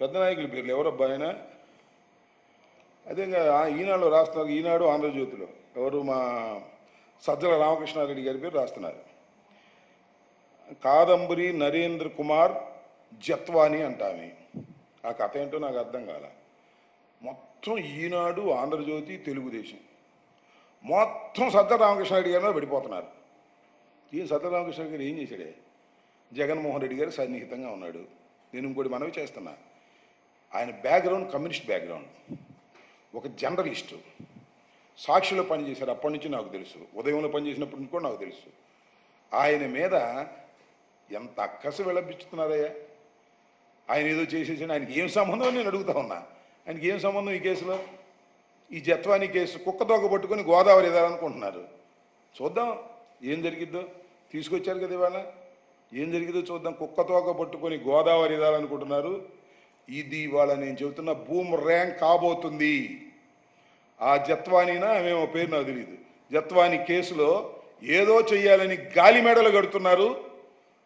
పెద్ద నాయకుల పేర్లు ఎవరబ్బా ఆయన? అదే ఈనాడులో రాస్తున్నారు ఈనాడు ఆంధ్రజ్యోతిలో. ఎవరు మా సజ్జల రామకృష్ణారెడ్డి గారి పేరు రాస్తున్నారు. కాదంబరి నరేంద్ర కుమార్ జత్వాని అంటామే. ఆ కథ ఏంటో నాకు అర్థం కాల. మొత్తం ఈనాడు ఆంధ్రజ్యోతి తెలుగుదేశం. మొత్తం సజ్జల రామకృష్ణారెడ్డి గారి మీద పడిపోతున్నారు. ఈ సజ్జల రామకృష్ణ గారు ఏం చేశాడే? జగన్మోహన్ రెడ్డి గారు సన్నిహితంగా ఉన్నాడు. నేను ఇంకోటి మనవి చేస్తున్నా. ఆయన బ్యాక్గ్రౌండ్ కమ్యూనిస్ట్ బ్యాక్గ్రౌండ్. ఒక జర్నలిస్టు. సాక్షిలో పనిచేశారు అప్పటి నుంచి నాకు తెలుసు. ఉదయంలో పనిచేసినప్పటి నుంచి కూడా నాకు తెలుసు. ఆయన మీద ఎంత అక్కసు విలపించుతున్నారయ్యా ఆయన ఏదో చేసేసి ఆయనకి ఏం సంబంధం నేను అడుగుతా ఉన్నా. ఆయనకి ఏం సంబంధం ఈ కేసులో? ఈ జత్వాని కేసు కుక్క తోక పట్టుకొని గోదావరి ఎదాలనుకుంటున్నారు. చూద్దాం ఏం జరిగిద్దో? తీసుకొచ్చారు కదా ఇవాళ. ఏం జరిగిద్దో చూద్దాం. కుక్క తోక పట్టుకొని గోదావరి ఎదాలనుకుంటున్నారు. ఇది ఇవాళ నేను చెబుతున్న భూమ్ ర్యాంక్ కాబోతుంది. ఆ జత్వానీనా ఆమెమో పేరు నాకు తెలియదు జత్వాని కేసులో ఏదో చెయ్యాలని గాలి మెడలు కడుతున్నారు.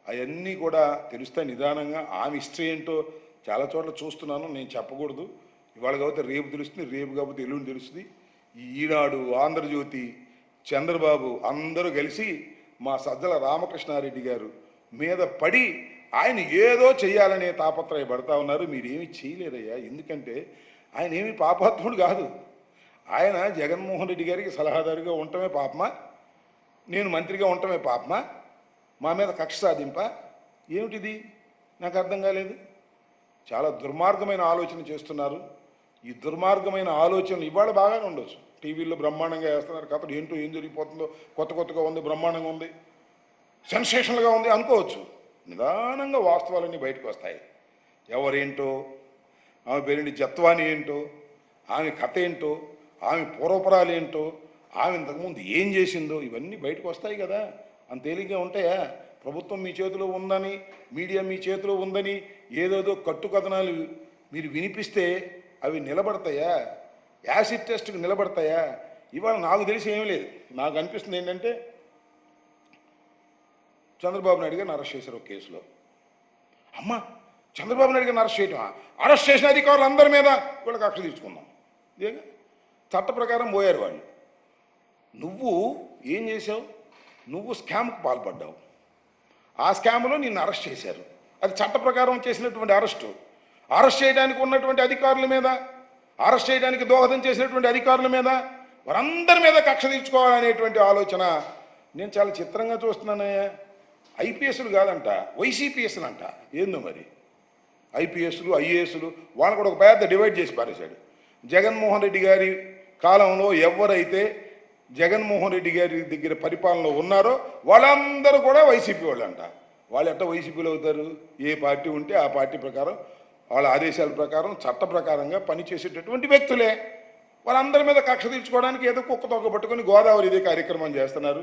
అవన్నీ కూడా తెలుస్తే నిదానంగా. ఆమె హిస్టరీ ఏంటో చాలా చోట్ల చూస్తున్నాను నేను చెప్పకూడదు. ఇవాళ కాబట్టి రేపు తెలుస్తుంది రేపు కాబట్టి ఎల్లుండి తెలుస్తుంది. ఈనాడు ఆంధ్రజ్యోతి చంద్రబాబు అందరూ కలిసి మా సజ్జల రామకృష్ణారెడ్డి గారు మీద పడి ఆయన ఏదో చేయాలనే తాపత్రయపడతా ఉన్నారు. మీరేమీ చేయలేరయ్యా ఎందుకంటే ఆయన ఏమి పాపాత్ముడు కాదు. ఆయన జగన్మోహన్ రెడ్డి గారికి సలహాదారుగా ఉండటమే పాపమా? నేను మంత్రిగా ఉండటమే పాపమా? మా మీద కక్ష సాధింప? ఏమిటిది? నాకు అర్థం కాలేదు. చాలా దుర్మార్గమైన ఆలోచన చేస్తున్నారు. ఈ దుర్మార్గమైన ఆలోచనలు ఇవాళ బాగానే ఉండొచ్చు. టీవీల్లో బ్రహ్మాండంగా వేస్తున్నారు. కథలు ఏంటో ఏం జరిగిపోతుందో కొత్త కొత్తగా ఉంది బ్రహ్మాండంగా ఉంది సెన్సేషనల్గా ఉంది అనుకోవచ్చు. నిదానంగా వాస్తవాలన్నీ బయటకు వస్తాయి. ఎవరేంటో ఆమె పేరేంటి జత్వాని ఏంటో ఆమె కథ ఏంటో ఆమె పూర్వపరాలు ఏంటో ఆమె ఇంతకుముందు ఏం చేసిందో ఇవన్నీ బయటకు వస్తాయి కదా. అంత తేలిగ్గా ఉంటాయా? ప్రభుత్వం మీ చేతిలో ఉందని మీడియా మీ చేతిలో ఉందని ఏదేదో కట్టుకథనాలు మీరు వినిపిస్తే అవి నిలబడతాయా? యాసిడ్ టెస్ట్కి నిలబడతాయా? ఇవాళ నాకు తెలిసి ఏమీ లేదు. నాకు అనిపిస్తుంది ఏంటంటే చంద్రబాబు నాయుడు గారిని అరెస్ట్ చేశారు ఒక కేసులో. అమ్మ చంద్రబాబు నాయుడు గారిని అరెస్ట్ చేయటం అరెస్ట్ చేసిన అధికారులు అందరి మీద వీళ్ళకి కక్ష తీసుకుందాం చట్ట ప్రకారం పోయారు వాళ్ళు. నువ్వు ఏం చేసావు నువ్వు స్కామ్కు పాల్పడ్డావు. ఆ స్కామ్లో నిన్ను అరెస్ట్ చేశారు. అది చట్ట ప్రకారం చేసినటువంటి అరెస్టు. అరెస్ట్ చేయడానికి ఉన్నటువంటి అధికారుల మీద అరెస్ట్ చేయడానికి దోహదం చేసినటువంటి అధికారుల మీద వారందరి మీద కక్ష తీర్చుకోవాలనేటువంటి ఆలోచన నేను చాలా చిత్రంగా చూస్తున్నానయ్యా. ఐపీఎస్లు కాదంట వైసీపీఎస్లు అంట ఏందో మరి? ఐపీఎస్లు ఐఏఎస్లు వాళ్ళని కూడా ఒక పెద్ద డివైడ్ చేసి పారేశాడు. జగన్మోహన్ రెడ్డి గారి కాలంలో ఎవరైతే జగన్మోహన్ రెడ్డి గారి దగ్గర పరిపాలనలో ఉన్నారో వాళ్ళందరూ కూడా వైసీపీ వాళ్ళు అంట వాళ్ళు ఎట్ట వైసీపీలో అవుతారు? ఏ పార్టీ ఉంటే ఆ పార్టీ ప్రకారం వాళ్ళ ఆదేశాల ప్రకారం చట్ట ప్రకారంగా పనిచేసేటటువంటి వ్యక్తులే. వాళ్ళందరి మీద కక్ష తీర్చుకోవడానికి ఏదో కుక్క తొక్క పట్టుకొని గోదావరి ఇదే కార్యక్రమం చేస్తున్నారు.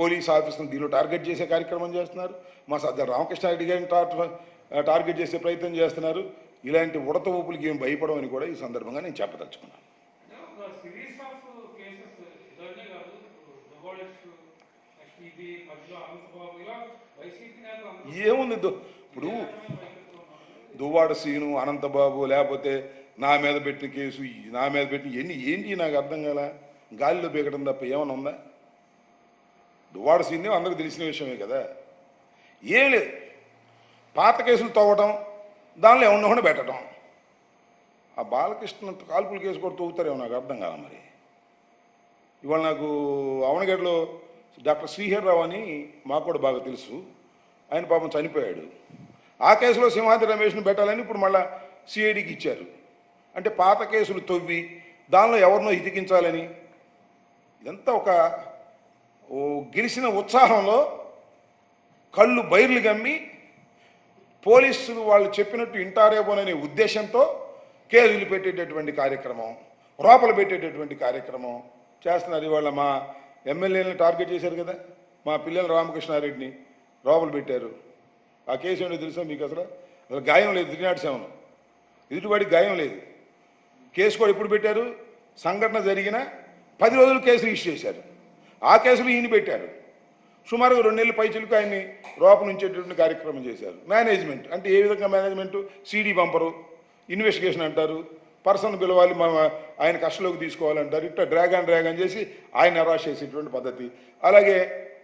పోలీస్ ఆఫీసును దీనిలో టార్గెట్ చేసే కార్యక్రమం చేస్తున్నారు. మా సజ్జల రామకృష్ణారెడ్డి గారిని టార్- టార్గెట్ చేసే ప్రయత్నం చేస్తున్నారు. ఇలాంటి ఉడత ఊపులకి ఏం భయపడమని కూడా ఈ సందర్భంగా నేను చెప్పదలుచుకున్నాను. కాదు. నేతలు అందరూ ఏముంది ఇప్పుడు దువ్వాడ సీను అనంతబాబు లేకపోతే నా మీద పెట్టిన కేసు నా మీద పెట్టిన ఎన్ని ఏంటి నాకు అర్థం కాల? గాలిలో బీగడం తప్ప ఏమైనా ఉందా? దువ్వాడ సీన్యం అందరికి తెలిసిన విషయమే కదా. ఏం లేదు. పాత కేసులు తవ్వటం దానిలో ఏమన్నా పెట్టడం ఆ బాలకృష్ణ కాల్పులు కేసు కూడా తవ్వుతారేమో నాకు అర్థం కాల మరి. ఇవాళ నాకు అవనగడ్డలో డాక్టర్ శ్రీహర్రావు అని మాకు కూడా బాగా తెలుసు. ఆయన పాపం చనిపోయాడు. ఆ కేసులో సింహాద్రి రమేష్ను పెట్టాలని ఇప్పుడు మళ్ళీ సిఐడికి ఇచ్చారు. అంటే పాత కేసులు తవ్వి దానిలో ఎవరినో ఇతికించాలని. ఇదంతా ఒక ఓ గెలిచిన ఉత్సాహంలో కళ్ళు బైర్లు గమ్మి పోలీసులు వాళ్ళు చెప్పినట్టు ఇంటారేమోననే ఉద్దేశంతో కేసులు పెట్టేటటువంటి కార్యక్రమం రోపలు పెట్టేటటువంటి కార్యక్రమం చేస్తున్నారు ఇవాళ మా ఎమ్మెల్యేలను టార్గెట్ చేశారు కదా. మా పిల్లల రామకృష్ణారెడ్డిని రోపలు పెట్టారు. ఆ కేసు ఏంటో తెలుసా మీకు అసలు? అసలు గాయం లేదు త్రీ నాట్ సెవెన్ ఎదుటివాడికి గాయం లేదు. కేసు కూడా ఎప్పుడు పెట్టారు? సంఘటన జరిగిన పది రోజులు కేసు రిజిస్టర్ చేశారు. ఆ కేసులు ఈయన పెట్టారు. సుమారుగా రెండు నెలల పైచులకు ఆయన్ని రోప నుంచేటటువంటి కార్యక్రమం చేశారు. మేనేజ్మెంట్ అంటే ఏ విధంగా మేనేజ్మెంట్ సీడీ పంపరు ఇన్వెస్టిగేషన్ అంటారు పర్సన్ పిలవాలి మన ఆయన కష్టలోకి తీసుకోవాలంటారు ఇట్లా డ్రాగన్ డ్రాగన్ చేసి ఆయన అరెస్ట్ చేసేటువంటి పద్ధతి. అలాగే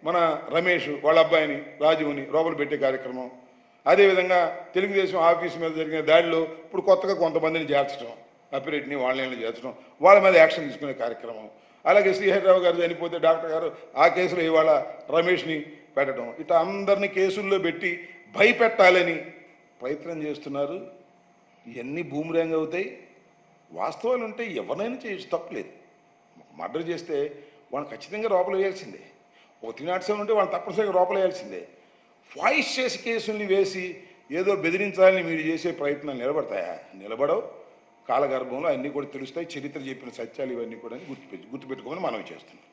మన రమేష్ వాళ్ళ అబ్బాయిని రాజువుని లోపల పెట్టే కార్యక్రమం. అదేవిధంగా తెలుగుదేశం ఆఫీస్ మీద జరిగిన దాడిలో ఇప్పుడు కొత్తగా కొంతమందిని చేర్చడం అపిరెట్ని వాళ్ళని చేర్చడం వాళ్ళ మీద యాక్షన్ తీసుకునే కార్యక్రమం. అలాగే శ్రీహరిరావు గారు చనిపోతే డాక్టర్ గారు ఆ కేసులో ఇవాళ రమేష్ని పెట్టడం. ఇట్లా అందరినీ కేసుల్లో పెట్టి భయపెట్టాలని ప్రయత్నం చేస్తున్నారు. ఇవన్నీ భూమిరంగ్ అవుతాయి. వాస్తవాలు ఉంటే ఎవరినైనా చేయొచ్చు తప్పలేదు. మర్డర్ చేస్తే వాళ్ళు ఖచ్చితంగా లోపల వేయాల్సిందే. ఒక త్రీ నాట్ సెవెన్ ఉంటే వాళ్ళు తప్పనిసరిగా లోపల వేయాల్సిందే. వాయిస్ చేసి కేసుల్ని వేసి ఏదో బెదిరించాలని మీరు చేసే ప్రయత్నాలు నిలబడతాయా? నిలబడవు. కాలగర్భంలో అన్నీ కూడా తెలుస్తాయి చరిత్ర చెప్పిన సత్యాలు ఇవన్నీ కూడా గుర్తుపెట్టి గుర్తుపెట్టుకోమని మనం చేస్తున్నాం.